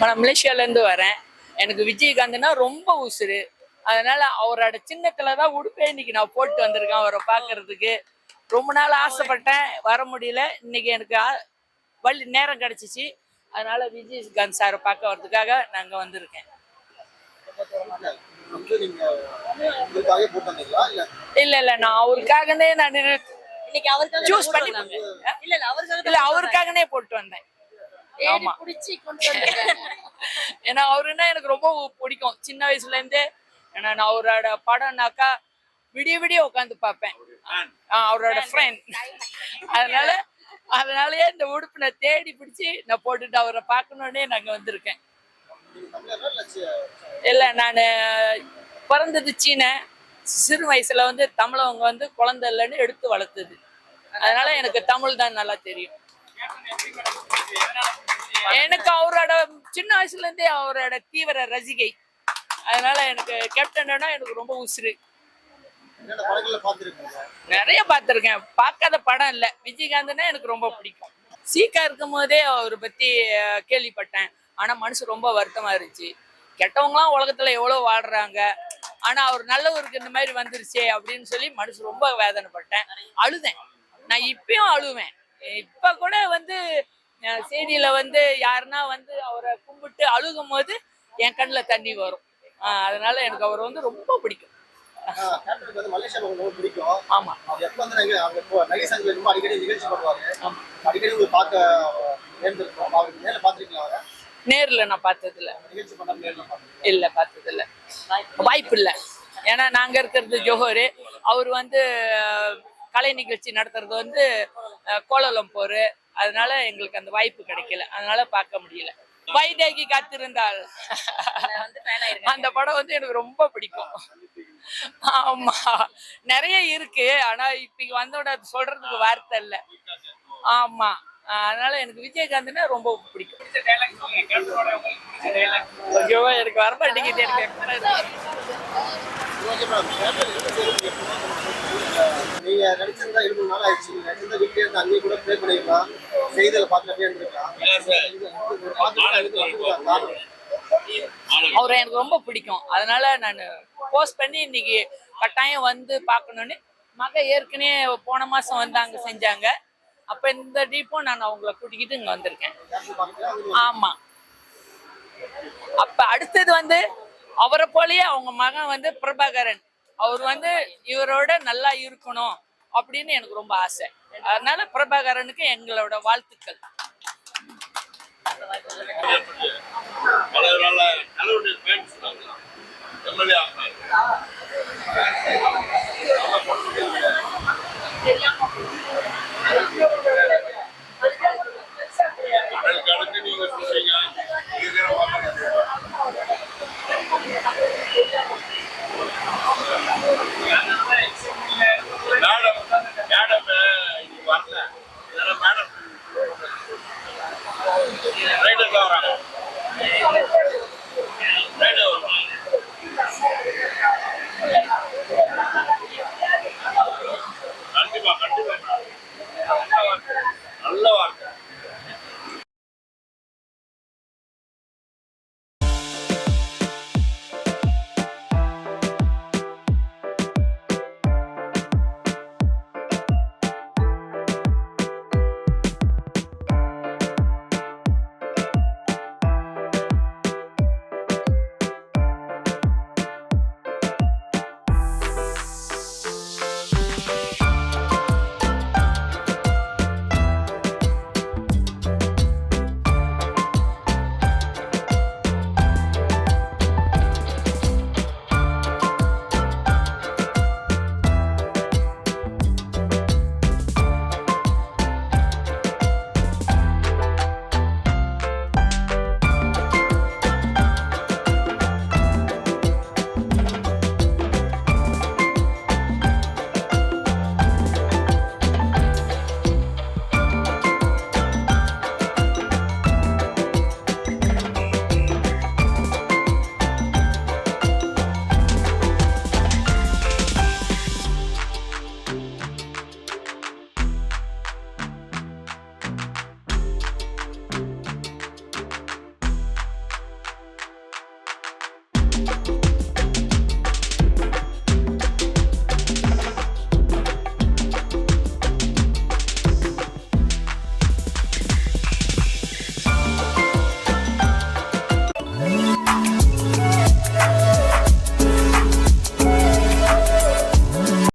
நான் மலேசியாலேருந்து வரேன். எனக்கு விஜயகாந்த்னா ரொம்ப உசுரு அதனால அவரோட சின்னத்துல தான் உடுப்பே இன்னைக்கு நான் போட்டு வந்திருக்கேன் அவரை பார்க்கறதுக்கு. ரொம்ப நாள் ஆசைப்பட்டேன். வர முடியல. இன்னைக்கு எனக்கு வழி நேரம் கிடைச்சிச்சு. அதனால விஜயகாந்த் சாரை பார்க்க வர்றதுக்காக நாங்கள் வந்திருக்கேன். இல்ல இல்லை நான் அவருக்காகனே நான் தான் பண்ணி. இல்ல இல்ல அவருக்காக இல்லை அவருக்காகனே போட்டு வந்தேன். ஆமா. புடிச்சு கொண்டு வந்திருக்காங்க ஏன்னா அவருன்னா எனக்கு ரொம்ப பிடிக்கும். சின்ன வயசுல இருந்தே ஏன்னா நான் அவரோட படம்னாக்கா விடிய விடிய உட்காந்து பார்ப்பேன். அவரோட ஃப்ரெண்ட் அதனால அதனாலயே இந்த உடுப்பு நான் தேடி பிடிச்சி நான் போட்டுட்டு அவரை பார்க்கணுன்னே நாங்க வந்திருக்கேன். இல்லை நான் பிறந்தது சீனை. சிறு வயசுல வந்து தமிழவங்க வந்து குழந்தை இல்லைன்னு எடுத்து வளர்த்தது. அதனால எனக்கு தமிழ் தான் நல்லா தெரியும். எனக்கு அவரோட சின்ன வயசுல இருந்தே அவரோட தீவிர ரசிகை. அதனால எனக்கு கேப்டன்னா எனக்கு ரொம்ப பார்த்திருக்கீங்க? நிறைய பார்த்துருக்கேன். பார்க்காத படம் இல்லை. விஜயகாந்த்னா எனக்கு ரொம்ப பிடிக்கும். சீக்கா இருக்கும் போதே அவரை பத்தி கேள்விப்பட்டேன். ஆனா மனசு ரொம்ப வருத்தமா இருந்துச்சு. கெட்டவங்களாம் உலகத்துல எவ்வளவு வாடுறாங்க ஆனா அவர் நல்லவருக்கு இந்த மாதிரி வந்துருச்சே அப்படின்னு சொல்லி மனசு ரொம்ப வேதனைப்பட்டேன். அழுதேன். நான் இப்பயும் அழுவேன். இப்ப கூட வந்து செய்தியில வந்து யாருன்னா வந்து அவரை கும்பிட்டு அழுகும் போது என் கண்ணுல தண்ணி வரும். அதனால எனக்கு அவர் வந்து ரொம்ப பிடிக்கும். ஆமா. நேரில் நான் பார்த்ததில்ல. இல்ல பார்த்ததில்ல. வாய்ப்பு இல்ல. ஏன்னா நாங்க இருக்கிறது ஜோஹர். அவர் வந்து கலை நிகழ்ச்சி நடத்துறது வந்து அஹ், கோலாலம்பூர் அதனால எங்களுக்கு அந்த வாய்ப்பு கிடைக்கல. அதனால பார்க்க முடியல. வைதேகி காத்திருந்தால் அந்த படம் வந்து எனக்கு ரொம்ப பிடிக்கும். ஆமா. நிறைய இருக்கு. ஆனா இப்ப வந்தோட அது சொல்றதுக்கு வார்த்தை இல்ல. ஆமா. அதனால எனக்கு விஜயகாந்த்னா ரொம்ப பிடிக்கும். ஐயோ எனக்கு வரமாட்டேங்குது. எனக்கு நீங்க நடிச்சிருந்தா இருபது நாள் ஆயிடுச்சு. நீங்க நடிச்சிருந்தா வீட்லயே இருந்து அங்கேயே கூட ப்ளே பண்ணிருக்கலாம் செய்தியில பார்த்து அப்படியே இருந்திருக்கலாம் ஒரு பார்த்து எடுத்து வந்துருக்கலாம் காரணம் அவரை எனக்கு ரொம்ப பிடிக்கும். அதனால நான் போஸ்ட் பண்ணி இன்னைக்கு கட்டாயம் வந்து பார்க்கணுன்னு மக ஏற்கனவே போன மாசம் வந்து அங்க செஞ்சாங்க. அப்ப இந்த டீப்பும் நான் அவங்கள கூட்டிக்கிட்டு இங்க வந்திருக்கேன். ஆமா. அப்ப அடுத்தது வந்து அவரை போலயே அவங்க மகன் வந்து பிரபாகரன். அவர் வந்து இவரோட நல்லா இருக்கணும். அப்படின்னு எனக்கு ரொம்ப ஆசை. அதனால பிரபாகரனுக்கு எங்களோட வாழ்த்துக்கள். எம்எல்ஏ